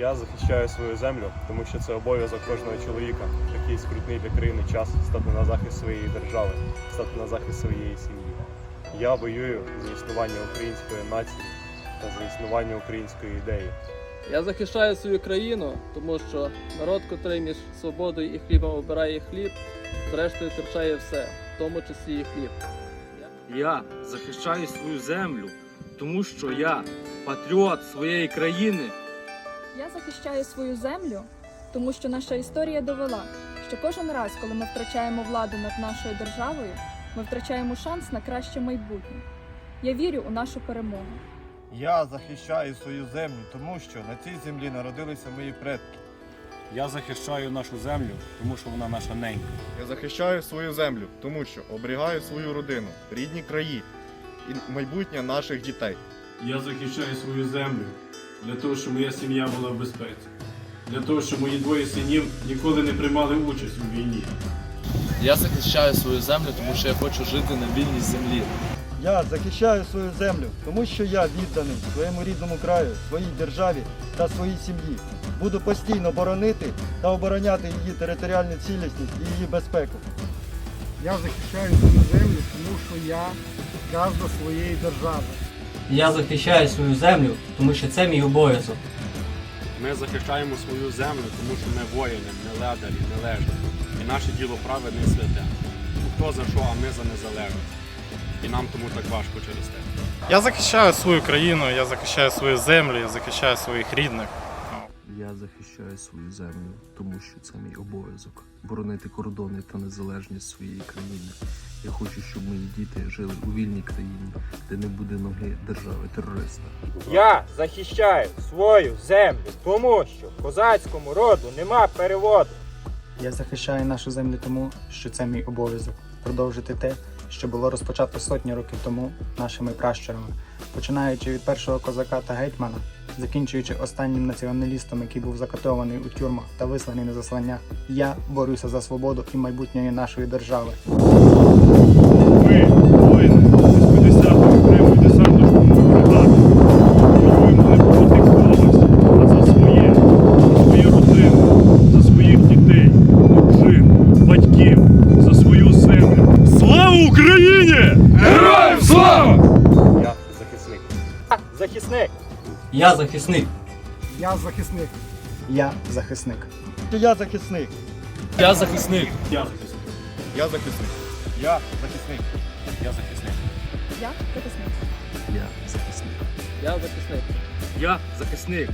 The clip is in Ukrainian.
Я захищаю свою землю, тому що це обов'язок кожного чоловіка, такий скрутний для країни час стати на захист своєї держави, стати на захист своєї сім'ї. Я воюю за існування української нації та за існування української ідеї. Я захищаю свою країну, тому що народ, котрий між свободою і хлібом обирає хліб, зрештою втрачає все, в тому числі і хліб. Я захищаю свою землю, тому що я патріот своєї країни. Я захищаю свою землю, тому що наша історія довела, що кожен раз, коли ми втрачаємо владу над нашою державою, ми втрачаємо шанс на краще майбутнє. Я вірю у нашу перемогу. Я захищаю свою землю, тому що на цій землі народилися мої предки. Я захищаю нашу землю, тому що вона наша ненька. Я захищаю свою землю, тому що оберігаю свою родину, рідні краї і майбутнє наших дітей. Я захищаю свою землю для того, щоб моя сім'я була в безпеці, для того, щоб мої двоє синів ніколи не приймали участь у війні. Я захищаю свою землю, тому що я хочу жити на вільній землі. Я захищаю свою землю, тому що я відданий своєму рідному краю, своїй державі та своїй сім'ї. Буду постійно боронити та обороняти її територіальну цілісність і її безпеку. Я захищаю свою землю, тому що я граждан своєї держави. Я захищаю свою землю, тому що це мій обов'язок. Ми захищаємо свою землю, тому що ми воїни, не ледарі, не лежні. І наше діло праведне і святе. Хто за що, а ми за незалежність. І нам тому так важко через те. Я захищаю свою країну, я захищаю свою землю, я захищаю своїх рідних. Я захищаю свою землю, тому що це мій обов'язок боронити кордони та незалежність своєї країни. Я хочу, щоб мої діти жили у вільній країні, де не буде ноги держави терориста. Я захищаю свою землю, тому що козацькому роду нема переводу. Я захищаю нашу землю тому, що це мій обов'язок продовжити те, що було розпочато сотні років тому нашими пращурами, починаючи від першого козака та гетьмана, закінчуючи останнім націоналістом, який був закатований у тюрмах та висланий на заслання. Я борюся за свободу і майбутнє нашої держави. Ми, воїни, з 50-ї окремої десантно-штурмової бригади, воюємо не проти когось, а за своє, за свою родину, за своїх дітей, дружин, батьків, за свою землю. Слава Україні! Героям слава! Я захисник. Захисник. Я захисник. Я захисник. Я захисник. Я захисник. Я захисник. Я захисник. Я захисник. Я захисник. Я захисник. Я захисник. Я захисник. Я захисник. Я захисник.